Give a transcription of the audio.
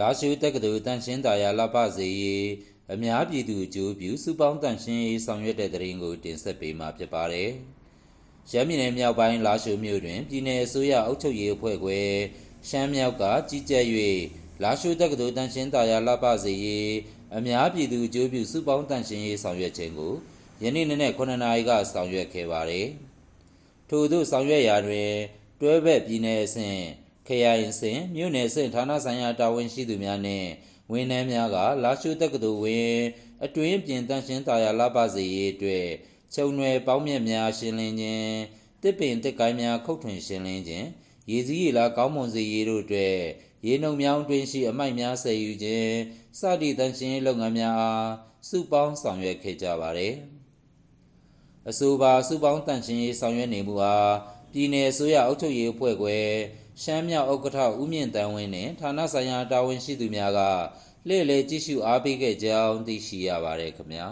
လာရှိုးတက္ကသိုလ်တန်ရှင်းတာယာလပစေရေးအများပြည်သူအကျိုးပြုစုပေါင်းတန်ရှင်းရေးဆောင်ရွက်တဲ့တဲ့ရင်ကိုတင်ဆက်ပေးမှာဖြစ်ပါတယ်။ရှမ်းပြည်နယ်မြောက်ပိုင်းလာရှိုးမြို့တွင်ပြည်내အစိုးရအုပ်ချုပ်ရေးအဖွဲ့ခွဲရှမ်းမြောက်ကကြီးကြပ်၍လာရှိုးတက္ကသိုလ်တန်ရှင်းတာယာလပစေရေးအများပြည်သူအကျိုးပြုစုပေါင်းတန်ရှင်းရေးဆောင်ရွက်ခြင်းကိုယနေ့နေ့နဲ့9နာရီကဆောင်ရွက်ခဲ့ပါတယ်။ထို့သို့ဆောင်ရွက်ရာတွင်တွဲဘက်ပြည်내အဆင့် ခရိုင်အဆင့်မြို့နယ်အဆင့်ဌာနဆိုင်ရာတာဝန်ရှိသူများနှင့်ဝန်ထမ်းများကလာရှိုးတက္ကသိုလ်ဝင်းအတွင်းပြင်တန့်ရှင်းသာယာလှပစေရေးအတွက်ခြုံနယ်ပေါင်းမြတ်များရှင်းလင်းခြင်းတစ်ပင်တစ်ကိုင်းများခုတ်ထွင်ရှင်းလင်းခြင်းရေစည်းရေလာကောင်းမွန်စေရေးတို့အတွက်ရေနှုံမြောင်းတွင်းရှိအမိုက်များဆယ်ယူခြင်းစသည့်တန့်ရှင်းရေးလုပ်ငန်းများအားစုပေါင်းဆောင်ရွက်ခဲ့ကြပါသည်အဆိုပါစုပေါင်းတန်ရှင်ရေးဆောင်ရွက်နေမှုအား ပြည်내အစိုးရအုပ်ချုပ်ရေးအဖွဲ့ခွဲရှမ်းမြောက်ဥက္ကဋ္ဌဦးမြင့်တန်းဝင်းနှင့်ဌာနဆိုင်ရာတာဝန်ရှိသူများကလှည့်လည်ကြည့်ရှုအားပေးခဲ့ကြောင်းသိရှိရပါတယ်ခင်ဗျာ